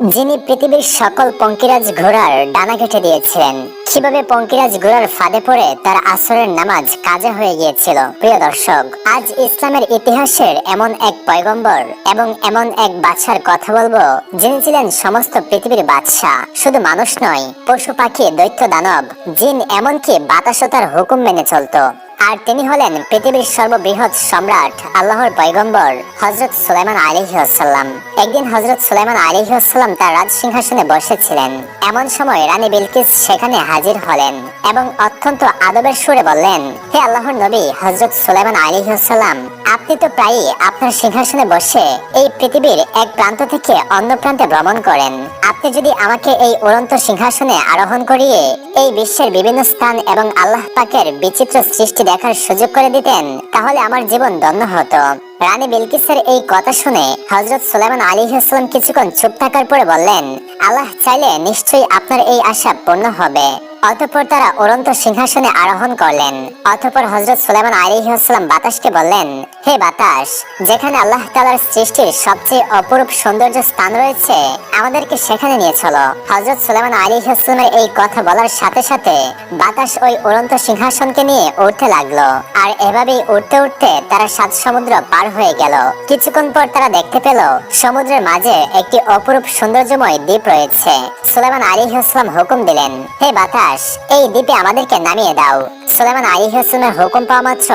যিনি পৃথিবীর সকল পঙ্কিরাজ ঘোড়ার ডানা কেটে দিয়েছিলেন। কীভাবে পঙ্কিরাজ ঘোড়ার ফাঁদে পড়ে তার আসরের নামাজ কাজে হয়ে গিয়েছিল। প্রিয় দর্শক, আজ ইসলামের ইতিহাসের এমন এক পয়গম্বর এবং এমন এক বাদশার কথা বলব, যিনি ছিলেন সমস্ত পৃথিবীর বাদশাহ। শুধু মানুষ নয়, পশু পাখি, দৈত্য দানব, জিন এমনকি বাতাসও তার হুকুম মেনে চলতো। আর তিনি হলেন পৃথিবীর সর্ববৃহৎ সম্রাট, আল্লাহর পয়গম্বর হজরত সুলাইমান আলিহাসাল্লাম একদিন হজরত সুলাইমান আলিহাসাল্লাম তার রাজ সিংহাসনে বসেছিলেন। এমন সময় রানী বিলকিস সেখানে হাজির হলেন এবং অত্যন্ত আদবের সুরে বললেন, হে আল্লাহর নবী হজরত সুলাইমান আলিহাসাল্লাম আপনি তো প্রায়ই আপনার সিংহাসনে বসে এই পৃথিবীর এক প্রান্ত থেকে অন্য প্রান্তে ভ্রমণ করেন। আপনি যদি আমাকে এই উড়ন্ত সিংহাসনে আরোহণ করিয়ে এই বিশ্বের বিভিন্ন স্থান এবং আল্লাহ পাকের বিচিত্র সৃষ্টি দেখার সুযোগ করে দিতেন তাহলে আমার জীবন ধন্য হতো। রানী বিলকিসের এই কথা শুনে হজরত সুলাইমান আলী ইসলাম কিছুক্ষণ চুপ থাকার পরে বললেন, আল্লাহ চাইলে নিশ্চয়ই আপনার এই আশা পূর্ণ হবে। অতঃপর তারা উড়ন্ত সিংহাসনে আরোহণ করলেন। অতঃপর হজরত সুলাইমান আলী ইসলাম বাতাসকে বললেন, হে বাতাস, যেখানে আল্লাহ তালার সৃষ্টির সবচেয়ে অপরূপ সৌন্দর্য স্থান রয়েছে, আমাদেরকে সেখানে নিয়ে চলো। হজরত সুলাইমান আলী ইসলামের এই কথা বলার সাথে সাথে বাতাস ওই উড়ন্ত সিংহাসনকে নিয়ে উঠতে লাগল। আর এভাবেই উঠতে উঠতে তারা সাত সমুদ্র পার হয়ে গেল। কিছুক্ষণ পর তারা দেখতে পেল, সমুদ্রের মাঝে একটি অপরূপ সৌন্দর্যময় দ্বীপ রয়েছে। সুলাইমান আলী ইসলাম হুকুম দিলেন, হে বাতাস, এই দ্বীপে আমাদেরকে নামিয়ে দাও। সুলাইমান আলী ইসলামের হুকুম পাওয়া মাত্র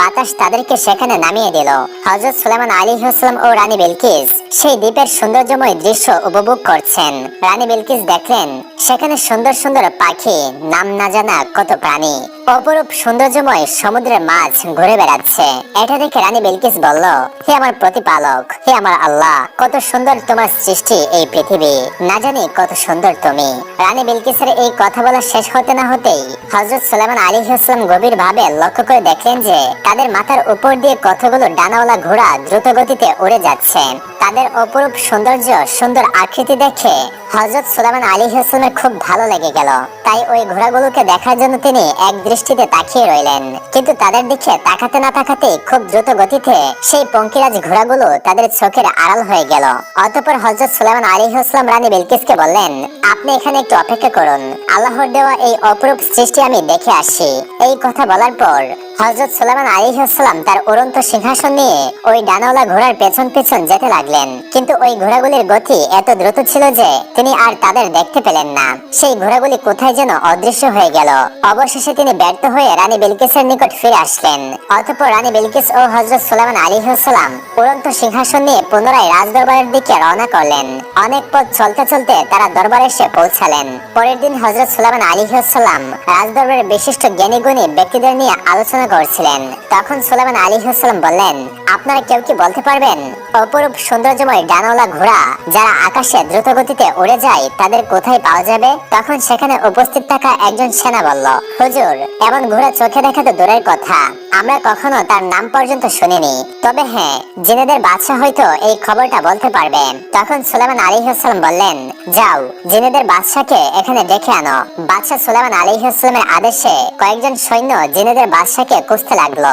বাতাস তাদেরকে সেখানে নামিয়ে দিল। হজরত সুলাইমান আলী ইসলাম ও রানী বিলকিস সেই দ্বীপের সৌন্দর্যময় দৃশ্য উপভোগ করছেন। রানী বিলকিস দেখলেন, সেখানে সুন্দর সুন্দর পাখি, নাম না জানা কত প্রাণী। অপরূপ সৌন্দর্যময় সমুদ্রের মাছ ঘুরে বেড়াচ্ছে। এটা দেখে রানী বিলকিস বলল, হে আমার প্রতিপালক, হে আমার আল্লাহ, কত সুন্দর তোমার সৃষ্টি এই পৃথিবী। না জানি কত সুন্দর তুমি। রানী বিলকিসের এই কথা বলা শেষ হতে না হতেই হজরত সুলাইমান আলী ইসলাম গভীর ভাবে লক্ষ্য করে দেখলেন যে তাদের মাথার উপর দিয়ে কতগুলো ডানাওয়ালা ঘোড়া দ্রুত গতিতে উড়ে যাচ্ছে। তাদের অপরূপ সৌন্দর্য, সুন্দর আকৃতি দেখে হজরত সুলাইমান আলী ইসলামের খুব ভালো লেগে গেল। তাই ওই ঘোড়াগুলোকে দেখার জন্য তিনি এক দৃষ্টিতে তাকিয়ে রইলেন। কিন্তু তাদের দিকে তাকাতে না তাকাতে খুব দ্রুত গতিতে সেই পঙ্কিরাজ ঘোড়াগুলো তাদের চোখের আড়াল হয়ে গেল। অতঃপর হজরত সুলেমান আলী হাসলাম রানী বিলকিসকে বললেন, আপনি এখানে একটু অপেক্ষা করুন। আল্লাহর দেওয়া এই অপরূপ সৃষ্টি আমি দেখে আসি এই কথা বলার পর হজরত সুলাইমান আলিহাসাল্লাম তার উড়ন্ত সিংহাসন নিয়ে ওই ডানাওয়ালা ঘোড়ার পেছন পেছন যেতে লাগলেন। কিন্তু ওই ঘোড়াগুলির গতি এত দ্রুত ছিল যে তিনি আর তাদের দেখতে পেলেন না। সেই ঘোড়াগুলি কোথায় যেন অদৃশ্য হয়ে গেল। অবশেষে তিনি ব্যর্থ হয়ে রানী বিলকিসের নিকট ফিরে আসলেন। অতঃপর রানী বিলকিস ও হজরত সুলাইমান আলিহাসাল্লাম উড়ন্ত সিংহাসন নিয়ে পুনরায় রাজদরবারের দিকে রওনা করলেন। অনেক পথ চলতে চলতে তারা দরবারে এসে পৌঁছালেন। পরের দিন হজরত সুলাইমান আলিহাসাল্লাম রাজদরবারের বিশিষ্ট জ্ঞানী গুণী ব্যক্তিদের নিয়ে আলোচনা করছিলেন। তখন সুলাইমান আলী হাসালাম বললেন, আপনারা কেউ কি বলতে পারবেন? অপরূপ সৌন্দর্যময় ডানাওয়ালা ঘোড়া যারা আকাশে দ্রুত গতিতে উড়ে যায়, তাদের কোথায় পাওয়া যাবে? তখন সেখানে উপস্থিত থাকা একজন সেনা বলল, হুজুর, এমন ঘোড়া চোখে দেখা তো দূরের কথা। আমরা কখনো তার নাম পর্যন্ত শুনিনি। তবে হ্যাঁ জিনেদের বাদশাহ হয়তো এই খবরটা বলতে পারবে। তখন সুলাইমান আলী হাসালাম বললেন, যাও, জিনেদের বাদশাকে এখানে ডেকে আনো। বাদশাহ সুলাইমান আলী হাসলামের আদেশে কয়েকজন সৈন্য জিনেদের বাদশাকে খুঁজতে লাগল।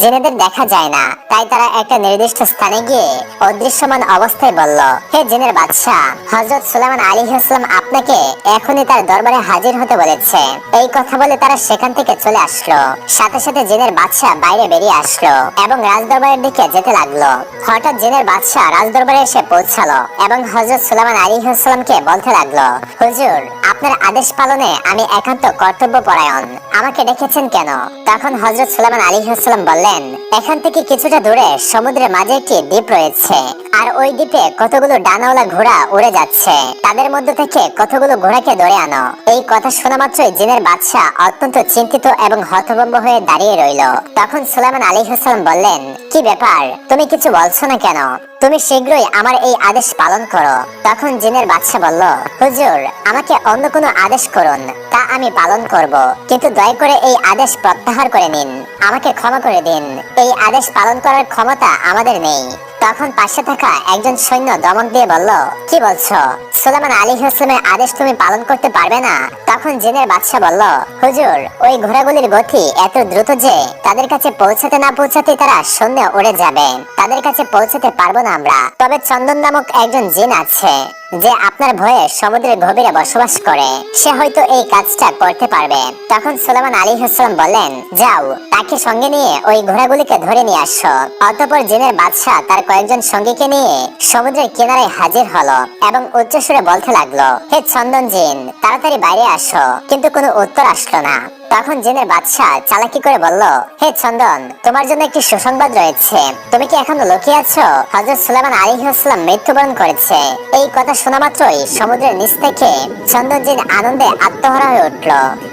জেনেদের দেখা যায় না। তাই তারা একটা নির্দিষ্ট স্থানে গিয়ে অদৃশ্যমান অবস্থায় বলল, হে জেনের বাদশাহ হজরত সুলাইমান আলী ইসলাম আপনাকে এখনই তার দরবারে হাজির হতে বলেছে। এই কথা বলে তারা সেখান থেকে চলে আসলো। সাথে সাথে জেনের বাদশাহ বাইরে বেরিয়ে আসলো এবং রাজদরবারের দিকে যেতে লাগল। হঠাৎ জেনের বাদশাহ রাজদরবারে এসে পৌঁছালো এবং হজরত সুলাইমান আলী ইসলামকে বলতে লাগল, হুজুর, আপনার আদেশ পালনে আমি একান্ত কর্তব্য পরায়ণ আমাকে ডেকেছেন কেন? তখন হজরত সুলাইমান আলী ইসলাম বললেন, এখান থেকে কিছুটা দূরে সমুদ্রের মাঝে একটি দ্বীপ রয়েছে। আর ওই দ্বীপে কতগুলো ডানাওয়ালা ঘোড়া উড়ে যাচ্ছে। তাদের মধ্যে থেকে কতগুলো ঘোড়াকে ধরে আনো। এই কথা শোনা মাত্রই জিনের বাদশাহ অত্যন্ত চিন্তিত এবং হতভম্ব হয়ে দাঁড়িয়ে রইল। তখন সুলাইমান আলী হাসান বললেন, কি ব্যাপার? তুমি কিছু বলছো না কেন? তুমি শীঘ্রই আমার এই আদেশ পালন করো। তখন জিনের বাদশা বলল, হুজুর, আমাকে অন্য কোনো আদেশ করুন, তা আমি পালন করব। কিন্তু দয়া করে এই আদেশ প্রত্যাহার করে নিন। আমাকে ক্ষমা করে দিন। এই আদেশ পালন করার ক্ষমতা আমাদের নেই। তখন পাশে থাকা একজন সৈন্য দমক দিয়ে বলল, কি বলছো? সুলেমান আলী হোসলামের আদেশ তুমি পালন করতে পারবে না? তখন জিনের বাদশা বলল, হুজুর, ওই ঘোড়াগুলির গতি এত দ্রুত যে তাদের কাছে পৌঁছাতে না পৌঁছাতে তারা শূন্য উড়ে যাবে। তাদের কাছে পৌঁছাতে পারব না। আমরা। তবে চন্দন নামক একজন জিন আছে, যে আপনার ভয়ে সমুদ্রের গভীরে বসবাস করে। সে হয়তো এই কাজটা করতে পারবে। তখন সুলেমান আলী হাসলাম বললেন, যাও, তাকে সঙ্গে নিয়ে ওই ঘোড়াগুলিকে ধরে নিয়ে আসো। অতপর জিনের বাদশাহ তার কয়েকজন সঙ্গীকে নিয়ে সমুদ্রের কিনারায় হাজির হলো এবং উচ্চস্বরে বলতে লাগল, হে চন্দন জিন, তাড়াতাড়ি বাইরে আসো। কিন্তু কোনো উত্তর আসলো না। তখন জেনের বাদশাহ চালাকি করে বলল, হে চন্দন, তোমার জন্য একটি সুসংবাদ রয়েছে। তুমি কি এখনও লুকিয়ে আছো? হজরত সুলেমান আলী হাসলাম মৃত্যুবরণ করেছে। এই কথা শোনা মাত্রই সমুদ্রের নিচ থেকে চন্দন জিন আনন্দে আত্মহারা হয়ে উঠল।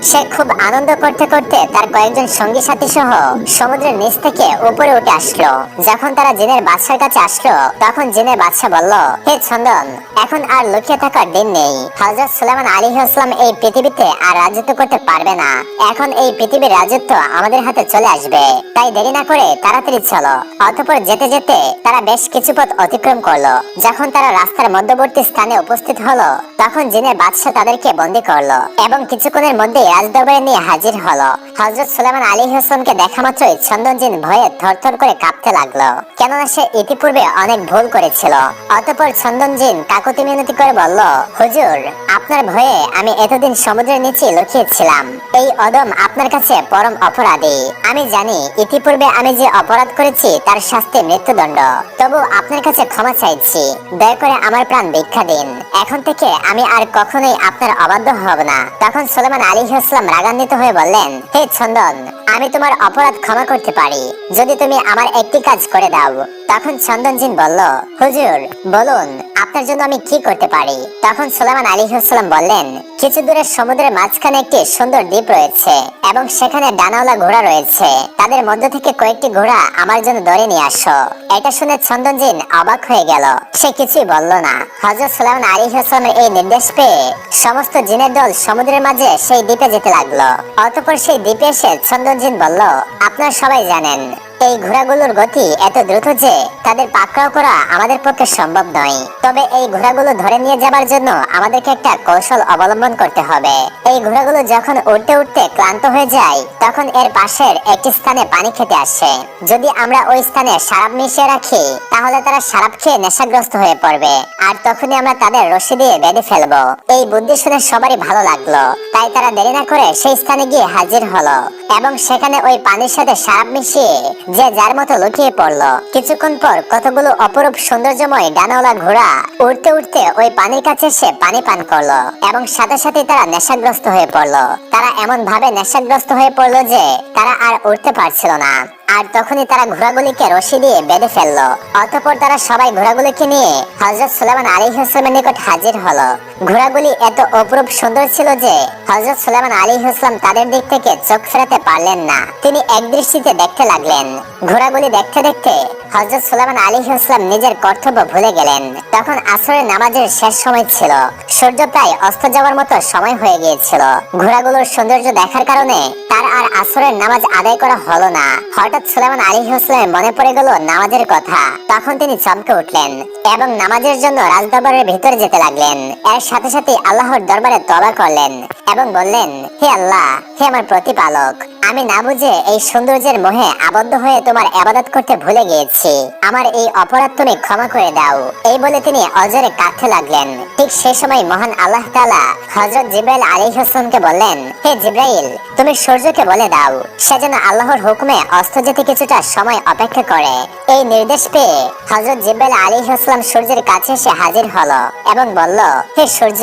সে খুব আনন্দ করতে করতে তার কয়েকজন সঙ্গী সাথী সহ সমুদ্রের নিচ থেকে উপরে উঠে আসলো। যখন তারা জিনের বাদশার কাছে আসলো, তখন জিনের বাদশা বলল, হে চন্দন, এখন আর লুকিয়ে থাকার দিন নেই। হজরত সুলেমান আলী হাসলাম এই পৃথিবীতে আর রাজত্ব করতে পারবে না। এখন এই পৃথিবীর রাজত্ব আমাদের হাতে চলে আসবে। তাই দেরি না করে তাড়াতাড়ি চলো। অতঃপর যেতে যেতে তারা বেশ কিছু পথ অতিক্রম করল। যখন তারা রাস্তার মধ্যবর্তী স্থানে উপস্থিত হলো, তখন জিনের বাদশাহ তাদেরকে বন্দি করল এবং কিছুক্ষণের মধ্যে রাজদরবারে নিয়ে হাজির হলো। হজরত সুলেমান আলী হোসেনকে দেখা মাত্রই চন্দন জিন ভয়ে থরথর করে কাঁপতে লাগল, কেননা সে ইতিপূর্বে অনেক ভুল করেছিল। অতঃপর চন্দন জিন কাকুতি মিনতি করে বলল, হুজুর, আপনার ভয়ে আমি এতদিন সমুদ্রের নিচে লুকিয়েছিলাম এই অদম আপনার কাছে পরম অপরাধী। আমি জানি, ইতিপূর্বে আমি যে অপরাধ করেছি, তার শাস্তি মৃত্যুদণ্ড। তবু আপনার কাছে ক্ষমা চাইছি। দয়া করে আমার প্রাণ ভিক্ষা দিন। এখন থেকে আমি আর কখনোই আপনার অবাধ্য হব না। তখন সুলেমান আলী ইসলাম রাগান্বিত হয়ে বললেন, হে চন্দন, আমি তোমার অপরাধ ক্ষমা করতে পারি। যদি তুমি আমার একটি কাজ করে দাও। তখন চন্দন জিন বলল, হুজুর, বলুন, আপনার জন্য আমি কি করতে পারি? তখন সুলেমান আলী ইসলাম বললেন, কিছু দূরে সমুদ্রের মাঝখানে একটি সুন্দর দ্বীপ রয়েছে। এবং সেখানে ডানাওয়ালা ঘোড়া রয়েছে। তাদের মধ্য থেকে কয়েকটি ঘোড়া আমার জন্য ধরে নিয়ে আসো। এটা শুনে চন্দনজিন অবাক হয়ে গেল। সে কিছুই বলল না। হজরত সালামান আলী হাসলামের এই নির্দেশ পেয়ে সমস্ত জিনের দল সমুদ্রের মাঝে সেই দ্বীপে যেতে লাগল। অতপর সেই দ্বীপে এসে চন্দনজিন বলল, আপনারা সবাই জানেন এই ঘোড়াগুলোর গতি এত দ্রুত যে তাদের পাকড়াও করা আমাদের পক্ষে সম্ভব নয়। তবে এই ঘোড়াগুলো ধরে নিয়ে যাবার জন্য আমাদেরকে একটা কৌশল অবলম্বন করতে হবে। এই ঘোড়াগুলো যখন উঠতে উঠতে ক্লান্ত হয়ে যায়, তখন এর পাশের একটি স্থানে পানি খেতে আসে। যদি আমরা ওই স্থানে সারাপ মিশিয়ে রাখি, তাহলে তারা সারাপ খেয়ে নেশাগ্রস্ত হয়ে পড়বে। আর তখনই আমরা তাদের রশি দিয়ে বেঁধে ফেলব। এই বুদ্ধি শুনে সবারই ভালো লাগল। তাই তারা দেরি না করে সেই স্থানে গিয়ে হাজির হলো। এবং সেখানে ওই পানির সাথে সারাপ মিশিয়ে যে যার মতো লুকিয়ে পড়ল। কিছুক্ষণ পর কতগুলো অপরূপ সৌন্দর্যময় ডানাওয়ালা ঘোড়া উঠতে উঠতে ওই পানির কাছে সে পানি পান করল এবং সাথে সাথে তারা নেশাগ্রস্ত হয়ে পড়ল। তারা এমন ভাবে নেশাগ্রস্ত হয়ে পড়ল যে তারা আর উঠতে পারছিল না। আর তখনই তারা ঘোড়াগুলিকে রশি দিয়ে বেঁধে ফেলল। অতঃপর তারা সবাই ঘোড়াগুলিকে নিয়ে হজরত সুলেমান আলী হাসলামের নিকট হাজির হলো। ঘোড়াগুলি এত অপরূপ সুন্দর ছিল যে হজরত সুলেমান আলী হাসলাম তাদের দিক থেকে চোখ ফেরাতে পারলেন না। তিনি এক দৃষ্টিতে দেখতে লাগলেন। ঘোড়াগুলি দেখতে দেখতে হজরত সুলেমান আলী হাসলাম নিজের কর্তব্য ভুলে গেলেন। তখন আসরের নামাজের শেষ সময় ছিল। সূর্য প্রায় অস্ত যাওয়ার মতো সময় হয়ে গিয়েছিল। ঘোড়াগুলোর সৌন্দর্য দেখার কারণে তার আর আসরের নামাজ আদায় করা হলো না। হঠাৎ সুলেমান আলী হোসলামের মনে পড়ে গেল নামাজের কথা। তখন তিনি চমকে উঠলেন এবং নামাজের জন্য রাজদরবারের ভিতরে যেতে লাগলেন। এর সাথে সাথে আল্লাহর দরবারে তবা করলেন এবং বললেন, হে আল্লাহ, হে আমার প্রতিপালক আমি না বুঝে এই সৌন্দর্যের মোহে আবদ্ধ হয়ে তোমার আবাদত করতে ভুলে গিয়েছি। আমার এই অপরাধ তুমি ক্ষমা করে দাও। এই বলে তিনি অজরে কাঁদতে লাগলেন। ঠিক সে সময় মহান আল্লাহ তাআলা হযরত জিব্রাইল আলাইহিস সালামকে বললেন, হে জিব্রাইল, তুমি সূর্যকে বলে দাও। সে যেন আল্লাহর হুকুমে অস্ত যেতে কিছুটা সময় অপেক্ষা করে। এই নির্দেশ পেয়ে হযরত জিব্রাইল আলাইহিস সালাম সূর্যের কাছে এসে হাজির হলো এবং বলল, হে সূর্য,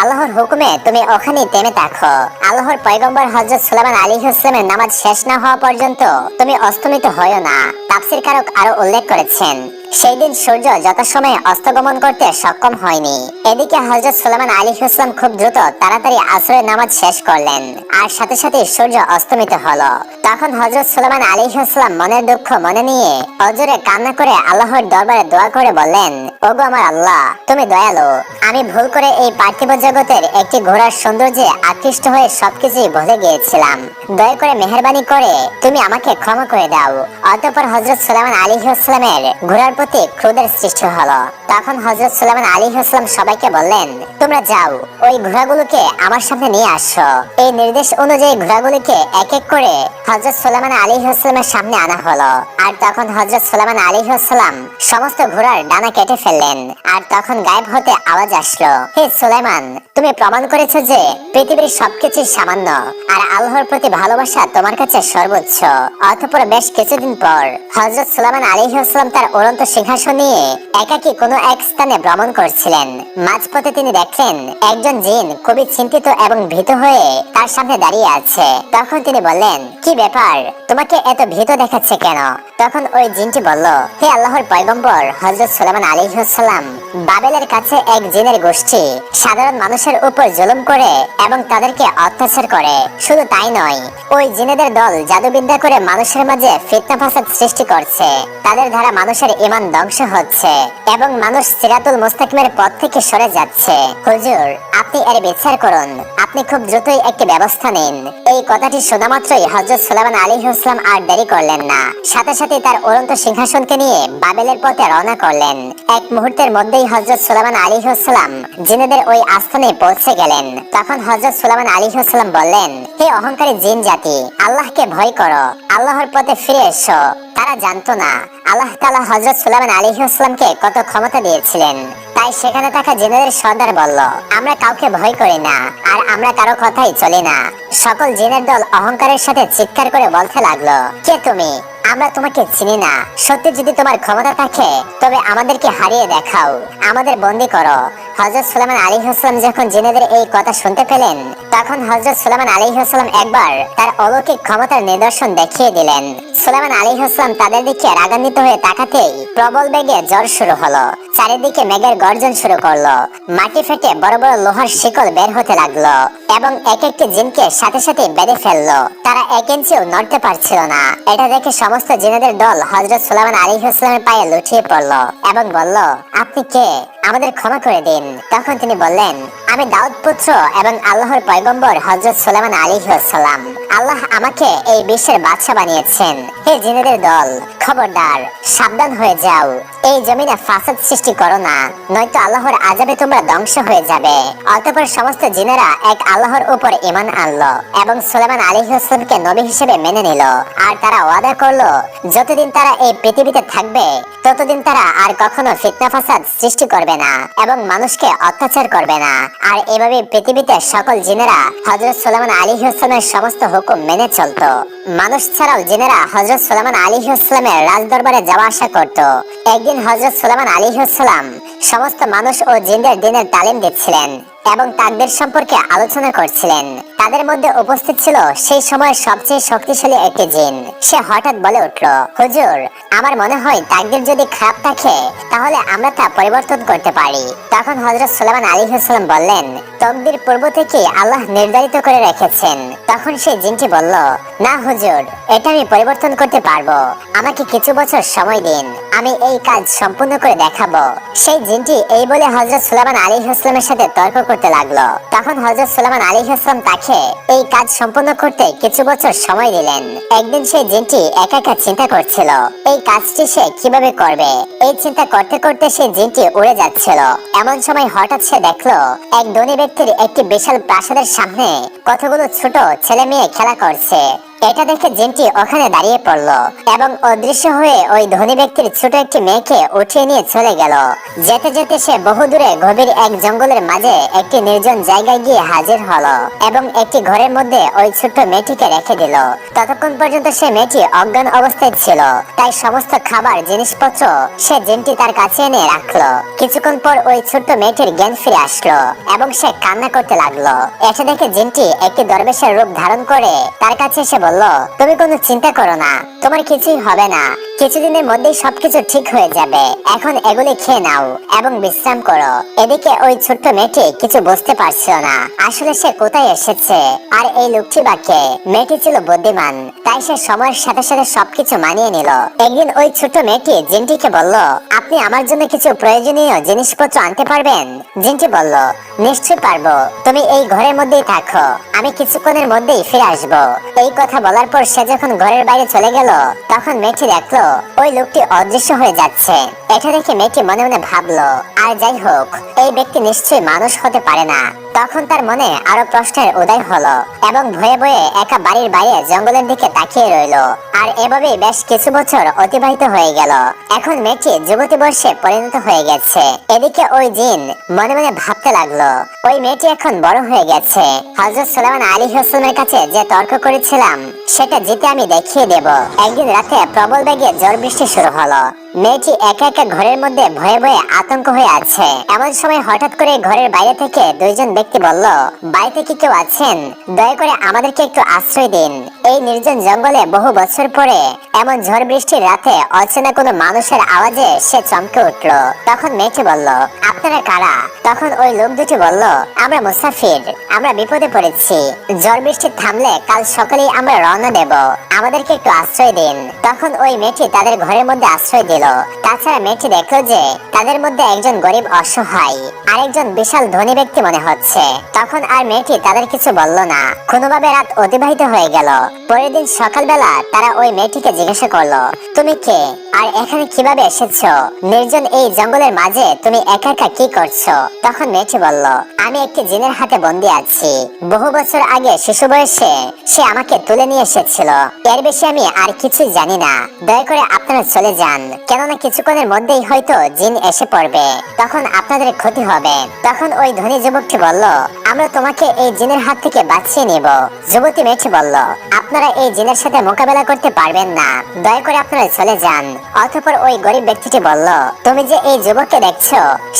আল্লাহর হুকুমে তুমি ওখানেই থেমে থাকো। আল্লাহর পয়গম্বর হজরত সুলেমান আলী সালামের নামাজ শেষ না হওয়া পর্যন্ত তুমি অস্তমিত হয়েও না। তাপসির কারক আরও উল্লেখ করেছেন সেই দিন সূর্য যথাসময়ে অস্তগমন করতে সক্ষম হয়নি। এদিকে হজরত সুলেমান আলী ইসলাম খুব দ্রুত তাড়াতাড়ি আসরের নামাজ শেষ করলেন, আর সাথে সাথে সূর্য অস্তমিত হলো। তখন হজরত সুলেমান আলী ইসলাম মনের দুঃখ মনে নিয়ে অজরে কান্না করে আল্লাহর দরবারে দোয়া করে বললেন, ওগো আমার আল্লাহ, তুমি দয়ালু। আমি ভুল করে এই পার্থিব জগতের একটি ঘোড়ার সৌন্দর্যে আকৃষ্ট হয়ে সবকিছুই ভুলে গিয়েছিলাম। দয়া করে মেহরবানি করে তুমি আমাকে ক্ষমা করে দাও। অতঃপর হজরত সুলেমান আলী ইসলামের ঘোড়ার প্রতি ক্রোধের সৃষ্টি হলো। তখন হজরত সুলাইমান আলী হাসলাম সবাইকে বললেন, তোমরা যাও, ওই ঘোড়াগুলোকে আমার সামনে নিয়ে আসো। এই নির্দেশ অনুযায়ী ঘোড়াগুলিকে এক এক করে হজরত সুলেমান আলী হাসলামের সামনে আনা হলো। আর তখন হজরত সুলেমান আলী হাসলাম সমস্ত ঘোড়ার ডানা কেটে ফেললেন। আর তখন গায়েব হতে আওয়াজ আসলো, হে সুলেমান তুমি প্রমাণ করেছ যে পৃথিবীর সবকিছু সামান্য, আর আল্লাহর প্রতি ভালোবাসা তোমার কাছে সর্বোচ্চ। অতঃপর বেশ কিছুদিন পর হজরত সুলেমান আলী হাসলাম তার উড়ন্ত সিংহাসন নিয়ে একাকী কোনো এক স্থানে ভ্রমণ করছিলেন। মাঝপথে তিনি দেখলেন একজন জিন খুবই চিন্তিত এবং ভীত হয়ে তার সামনে দাঁড়িয়ে আছে। তখন তিনি বললেন, কি ব্যাপার? তোমাকে এত ভীত দেখাচ্ছে কেন? তখন ওই জিনটি বলল, হে আল্লাহর পয়গম্বর হজরত সুলেমান আলী সাল্লাম বাবেলের কাছে এক জিনের গোষ্ঠী সাধারণ মানুষের উপর জুলুম করে এবং তাদেরকে অত্যাচার করে। শুধু তাই নয়, ওই জিনেদের দল জাদুবিদ্যা করে মানুষের মাঝে ফিতনা ফাসাদ সৃষ্টি করছে। তাদের দ্বারা মানুষের ইমান ধ্বংস হচ্ছে এবং মানুষ সিরাতুল মুস্তাকিমের পথ থেকে সরে যাচ্ছে। হুজুর, আপনি এর বিচার করুন। আপনি খুব দ্রুতই একটি ব্যবস্থা নিন। এই কথাটি শোনা মাত্রই হজরত সুলেমান আলী ইসলাম আর দেরি করলেন না। সাথে সাথে তার উড়ন্ত সিংহাসনকে নিয়ে বাবেলের পথে রওনা করলেন। এক মুহূর্তের মধ্যেই হজরত সুলেমান আলী ইসলাম জিনেদের ওই আস্থানে পৌঁছে গেলেন। তখন হজরত সুলেমান আলী ইসলাম বললেন, হে অহংকারী জিন জাতি, আল্লাহকে ভয় করো। আল্লাহর পথে ফিরে এসো। তারা জানতো না। আল্লাহ তালা হজরত সুলেমান আলী ইসলামকে কত ক্ষমতা দিয়েছিলেন। তাই সেখানে থাকা জিনেদের সর্দার বলল, আমরা কাউকে ভয় করি না, আর আমরা কারও কথাই চলি না। সকল জিনের দল অহংকারের সাথে চিৎকার করে বলতে লাগল, কে তুমি? আমরা তোমাকে চিনি না। সত্যি যদি তোমার ক্ষমতা থাকে, তবে আমাদেরকে হারিয়ে দেখাও। আমাদের বন্দি করো। হজরত সুলেমান আলী হাসলাম যখন জিনেদের এই কথা শুনতে পেলেন, তখন হজরত সুলেমান আলী হাসলাম একবার তার অলৌকিক ক্ষমতার নিদর্শন দেখিয়ে দিলেন। সুলেমান আলী হাসলাম তাদের দিকে রাগান্বিত হয়ে তাকাতেই প্রবল বেগে জ্বর শুরু হলো। চারিদিকে মেঘের গর্জন শুরু করল। মাটি ফেটে বড় বড় লোহার শিকল বের হতে লাগল এবং এক একটি জিনকে সাথে সাথে বেঁধে ফেলল। তারা এক ইঞ্চিও নড়তে পারছিল না। এটা দেখে সমস্ত জিনেদের দল হজরত সুলেমান আলী ইসলামের পায়ে লুটিয়ে পড়ল এবং বলল, আপনি কে? আমাদের ক্ষমা করে দিন। তখন তিনি বললেন, আমি দাউদ পুত্র এবং আল্লাহর পয়গম্বর হজরত সুলেমান আলী সালাম আল্লাহ আমাকে এই বিশ্বের বাদশা বানিয়েছেন। হে জিনেদের দল, খবরদার, সাবধান হয়ে যাও। এই জমিনে ফাসাদ সৃষ্টি করো না, নয়তো আল্লাহর আজাবে তোমরা ধ্বংস হয়ে যাবে। অতঃপর সমস্ত জিনেরা এক আল্লাহর উপর ইমান আনলো এবং সুলেমান হাসলামকে নবী হিসেবে মেনে নিল। আর তারা ওয়াদা করল, যতদিন তারা এই পৃথিবীতে থাকবে, ততদিন তারা আর কখনো ফিতনা ফাসাদ সৃষ্টি করবে না এবং মানুষকে অত্যাচার করবে না। আর এভাবে পৃথিবীতে সকল জিনেরা হজরত সুলেমান আলী হাসলামের সমস্ত হুকুম মেনে চলতো। মানুষ ছাড়াও জিনেরা হজরত সুলেমান আলী হাসলামের রাজদরবারে যাওয়া আসা করত। একদিন হজরত সুলেমান আলী হাসলাম সমস্ত মানুষ ও জিনদের দিনের তালিম দিচ্ছিলেন এবং তাদের সম্পর্কে আলোচনা করছিলেন। তাদের মধ্যে উপস্থিত ছিল সেই সময়ের সবচেয়ে শক্তিশালী একটি জিন। সে হঠাৎ বলে উঠল, হুজুর, আমার মনে হয় তাকদের যদি খারাপ থাকে, তাহলে আমরা তা পরিবর্তন করতে পারি। তখন হজরত সুলেমান আলী হাসলাম বললেন তকদির পূর্ব থেকে আল্লাহ নির্ধারিত করে রেখেছেন। তখন সেই জিনটি বলল, না হুজুর, এটা আমি পরিবর্তন করতে পারব। আমাকে কিছু বছর সময় দিন, আমি এই কাজ সম্পূর্ণ করে দেখাবো। সেই জিনটি এই বলে হজরত সুলেমান আলী হাসলামের সাথে তর্ক করতে লাগল। তখন হজরত সুলেমান আলী হাসলাম তাকে এই কাজ সম্পূর্ণ করতে কিছু বছর সময় দিলেন। একদিন সেই জিনটি একা একা চিন্তা করছিল, এই কাজটি সে কীভাবে করবে? এই চিন্তা করতে করতে সেই জিনটি উড়ে যাচ্ছিল। এমন সময় হঠাৎ সে দেখল, এক ধনী ব্যক্তির একটি বিশাল প্রাসাদের সামনে কতগুলো ছোট ছেলে মেয়ে খেলা করছে। এটা দেখে জিনটি ওখানে দাঁড়িয়ে পড়ল এবং অদৃশ্য হয়ে ওই ধনী ব্যক্তির ছোট একটি মেয়েকে উঠিয়ে নিয়ে চলে গেল। যেতে যেতে সে বহুদূরে গভীর এক জঙ্গলের মাঝে একটি নির্জন জায়গায় গিয়ে হাজির হলো এবং একটি ঘরের মধ্যে ওই ছোট্ট মেয়েটিকে রেখে দিল। ততক্ষণ পর্যন্ত সে মেয়েটি অজ্ঞান অবস্থায় ছিল, তাই সমস্ত খাবার, জিনিসপত্র সে জিনটি তার কাছে এনে রাখল। কিছুক্ষণ পর ওই ছোট্ট মেয়েটির জ্ঞান ফিরে আসলো এবং সে কান্না করতে লাগল। এটা দেখে জিনটি একটি দরবেশের রূপ ধারণ করে তার কাছে এসে বলল তুমি কোনো চিন্তা করো না, তোমার কিছুই হবে না। কিছুদিনের মধ্যেই সবকিছু ঠিক হয়ে যাবে। এখন এগুলি খেয়ে নাও এবং বিশ্রাম করো। এদিকে ওই ছোট্ট মেয়েটি কিছু বুঝতে পারছিল না। আসলে সে কোথায় এসেছে? আর এই লোকটি বা কে? মেয়েটি ছিল বুদ্ধিমান, তাই সে সময়ের সাথে সাথে সবকিছু মানিয়ে নিল। একদিন ওই ছোট্ট মেয়েটি জিনটিকে বলল, আপনি আমার জন্য কিছু প্রয়োজনীয় জিনিসপত্র আনতে পারবেন? জিনটি বলল নিশ্চয় পারব। তুমি এই ঘরের মধ্যেই থাকো। আমি কিছুক্ষণের মধ্যেই ফিরে আসব। এই কথা বলার পর সে যখন ঘরের বাইরে চলে গেল, তখন মেয়েটি দেখল ওই লোকটি অদৃশ্য হয়ে যাচ্ছে। এটা দেখে মেয়েটি মনে মনে ভাবলো, আর যাই হোক, এই ব্যক্তি নিশ্চয়ই মানুষ হতে পারে না। তখন তার মনে আরও প্রশ্নের উদয় হলো এবং ভয়ে ভয়ে একা বাড়ির বাইরে জঙ্গলের দিকে তাকিয়ে রইল। আর এভাবেই বেশ কিছু বছর অতিবাহিত হয়ে গেল। এখন মেয়েটি যুবতী বর্ষে পরিণত হয়ে গেছে। এদিকে ওই জিন মনে মনে ভাবতে লাগল, ওই মেয়েটি এখন বড় হয়ে গেছে। হজরত সালামান আলী হোসেনের কাছে যে তর্ক করেছিলাম, সেটা জিতে আমি দেখিয়ে দেব। একদিন রাতে প্রবল বেগে ঝড় বৃষ্টি শুরু হলো। মেয়েটি একা একা ঘরের মধ্যে ভয়ে ভয়ে আতঙ্ক হয়ে আছে। এমন সময় হঠাৎ করে ঘরের বাইরে থেকে দুইজন ব্যক্তি বলল, বাড়িতে কি কেউ আছেন? দয়া করে আমাদেরকে একটু আশ্রয় দিন। এই নির্জন জঙ্গলে বহু বছর পরে এমন ঝড় বৃষ্টির রাতে অচেনা কোনো মানুষের আওয়াজে সে চমকে উঠল। তখন মেয়েটি বলল, আপনারা কারা? তখন ওই লোক দুটি বলল, আমরা মুসাফির, আমরা বিপদে পড়েছি। ঝড় বৃষ্টি থামলে কাল সকালেই আমরা রওনা দেব। আমাদেরকে একটু আশ্রয় দিন। তখন ওই মেয়েটি তাদের ঘরের মধ্যে আশ্রয় দিল। তাছাড়া মেয়েটি দেখল যে তাদের মধ্যে একজন গরিব অসহায়, আরেকজন বিশাল ধনী ব্যক্তি মনে হচ্ছে। তখন আর মেয়েটি তাদের কিছু বলল না। কোনোভাবে রাত অতিবাহিত হয়ে গেল। পরের দিন সকালবেলা তারা ওই মেয়েটিকে জিজ্ঞাসা করল, তুমি কে? আর এখানে কীভাবে এসেছ? নির্জন এই জঙ্গলের মাঝে তুমি একা একা কি করছ? তখন মেয়েটি বলল, আমি একটি জিনের হাতে বন্দি আছি। বহু বছর আগে শিশু বয়সে সে আমাকে তুলে নিয়ে এসেছিল। এর বেশি আমি আর কিছুই জানি না। দয়া করে আপনারা চলে যান। কেননা কিছুক্ষণের মধ্যেই হয়তো জিন এসে পড়বে। তখন আপনাদের ক্ষতি হবে। তখন ওই ধনী যুবকটি বলল, আমরা তোমাকে এই জিনের হাত থেকে বাঁচিয়ে নেব। যুবতী মেয়েটি বলল, আপনারা এই জিনের সাথে মোকাবেলা করতে পারবেন না। দয়া করে আপনারা চলে যান। অতঃপর ওই গরিব ব্যক্তিটি বলল, তুমি যে এই যুবককে দেখছ,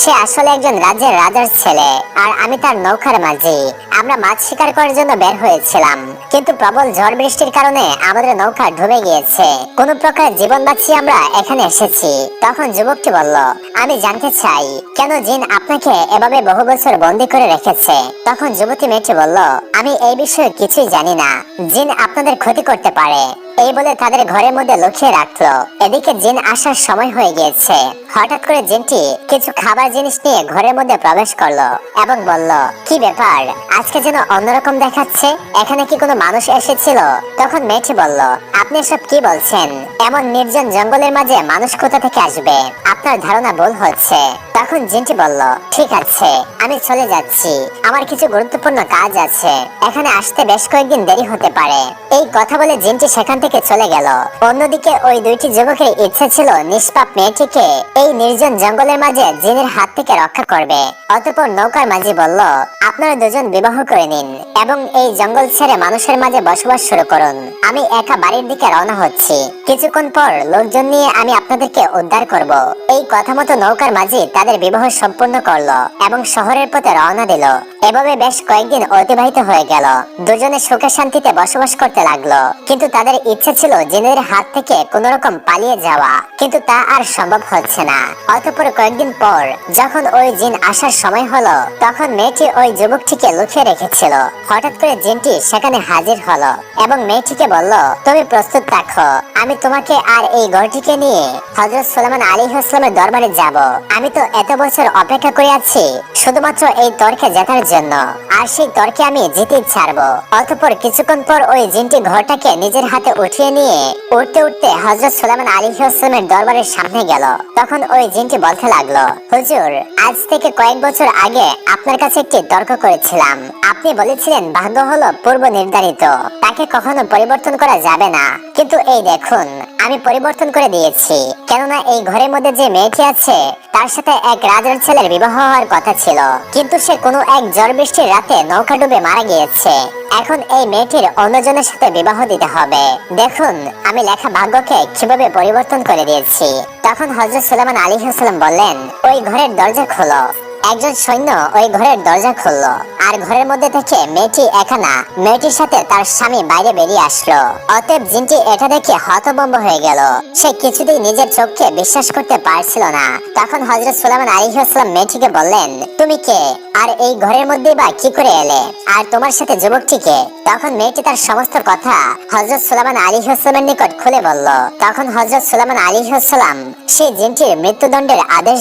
সে আসলে একজন রাজ্যের রাজার ছেলে, আর আমি তার নৌকার মাঝি। আমরা মাছ শিকার করার জন্য বের হয়েছিলাম। কিন্তু প্রবল ঝড় বৃষ্টির কারণে আমাদের নৌকা ডুবে গিয়েছে। কোন প্রকার জীবন বাঁচিয়ে আমরা এখানে এসেছি। তখন যুবকটি বলল, আমি জানতে চাই, কেন জিন আপনাকে এভাবে বহু বছর বন্দি করে রেখেছে? তখন যুবতী মেয়েটি বলল, আমি এই বিষয়ে কিছুই জানি না। জিন আপনাদের ক্ষতি করতে পারে। এই বলে তাদের ঘরের মধ্যে লুকিয়ে রাখল। এদিকে জিন আসার সময় হয়ে গিয়েছে। হঠাৎ করে জিনটি কিছু খাবার জিনিস নিয়ে ঘরের মধ্যে প্রবেশ করল এবং বলল, কি ব্যাপার? আজকে যেন অন্যরকম দেখাচ্ছে? এখানে কি কোনো মানুষ এসেছিল? তখন মেয়েটি বলল, আপনি সব কি বলছেন? এমন নির্জন জঙ্গলের মাঝে মানুষ কোথা থেকে আসবে? আপনার ধারণা ভুল হচ্ছে। তখন জিনটি বলল, ঠিক আছে, আমি চলে যাচ্ছি। আমার কিছু গুরুত্বপূর্ণ কাজ আছে। এখানে আসতে বেশ কয়েকদিন দেরি হতে পারে। এই কথা বলে জিনটি সেখান থেকে চলে গেল। অন্যদিকে ওই দুইটি যুবকের ইচ্ছা ছিল নিষ্পাপ মেয়েটিকে এই নির্জন জঙ্গলের মাঝে জিনের হাত থেকে রক্ষা করবে। অতঃপর নৌকার মাঝি বলল, আপনারা দুজন বিবাহ করে নিন এবং এই জঙ্গল ছেড়ে মানুষের মাঝে বসবাস শুরু করুন। আমি একা বাড়ির দিকে রওনা হচ্ছি। কিছুক্ষণ পর লোকজন নিয়ে আমি আপনাদেরকে উদ্ধার করব। এই কথা মতো নৌকার মাঝি তাদের বিবাহ সম্পূর্ণ করল এবং শহরের পথে রওনা দিল। এভাবে বেশ কয়েকদিন অতিবাহিত হয়ে গেল। দুজনে সুখে শান্তিতে বসবাস করতে লাগল। কিন্তু তাদের ইচ্ছে ছিল জিনের হাত থেকে কোন রকম পালিয়ে যাওয়া, কিন্তু তা আর সম্ভব হচ্ছে না। অতঃপর কয়েকদিন পর যখন ওই জিন আসার সময় হলো, তখন মেয়েটি ওই যুবকটিকে লুকিয়ে রেখেছিল। হঠাৎ করে জিনটি সেখানে হাজির হলো এবং মেয়েটিকে বলল, তুমি প্রস্তুত থাকো। আমি তোমাকে আর এই ঘরটিকে নিয়ে হজরত সুলেমান আলী ইসলামের দরবারে যাব। আমি তো এত বছর অপেক্ষা করে আছি, শুধুমাত্র এই তর্কে জেতার জন্য। আর সেই তর্কে আমি জিতে ছাড়বো। অতঃপর কিছুক্ষণ পর ওই জিনটি ঘরটাকে নিজের হাতে উঠিয়ে নিয়ে উঠতে উঠতে হজরত সুলেমান আলী ইসলামের দরবারের সামনে গেল। তখন ওই জিনটি বলতে লাগল, হুজুর, আজ থেকে কয়েক বছর আগে আপনার কাছে একটি তর্ক করেছিলাম। আপনি বলেছিলেন ভাগ্য হলো পূর্ব নির্ধারিত। তাকে কখনো পরিবর্তন করা যাবে না। কিন্তু এই দেখুন, আমি পরিবর্তন করে দিয়েছি। কেননা এই ঘরের মধ্যে যে মেয়েটি আছে, তার সাথে এক রাজার ছেলের বিবাহ হওয়ার কথা ছিল। কিন্তু সে কোনো এক ঝড় বৃষ্টির রাতে নৌকা ডুবে মারা গিয়েছে। এখন এই মেয়েটির অন্যজনের সাথে বিবাহ দিতে হবে। দেখুন, আমি লেখা ভাগ্যকে কীভাবে পরিবর্তন করে দিয়েছি। তখন হজরত সুলেমান আলী হাসলাম বললেন, ওই ঘরের দরজা খোলো। একজন সৈন্য ওই ঘরের দরজা খুললো, আর ঘরের মধ্যে থেকে মেয়েটি একানা মেয়েটির সাথে তার স্বামী বাইরে বেরিয়ে আসলো। অতএব জিনটি এটা দেখে হতবম্ব হয়ে গেল। সে কিছুতেই নিজের চোখকে বিশ্বাস করতে পারছিল না। তখন হজরত সুলামান আলিহাস্লাম মেয়েটিকে বললেন, তুমি কে? আর এই ঘরের মধ্যে বা কি করে এলে? আর তোমার সাথে যুবকটিকে তখন মেয়েটি তার সমস্ত কথা হজরত সুলামান আলিহাস্লামের নিকট খুলে বলল। তখন হজরত সুলামান আলিহাস্লাম সেই জিনটির মৃত্যুদণ্ডের আদেশ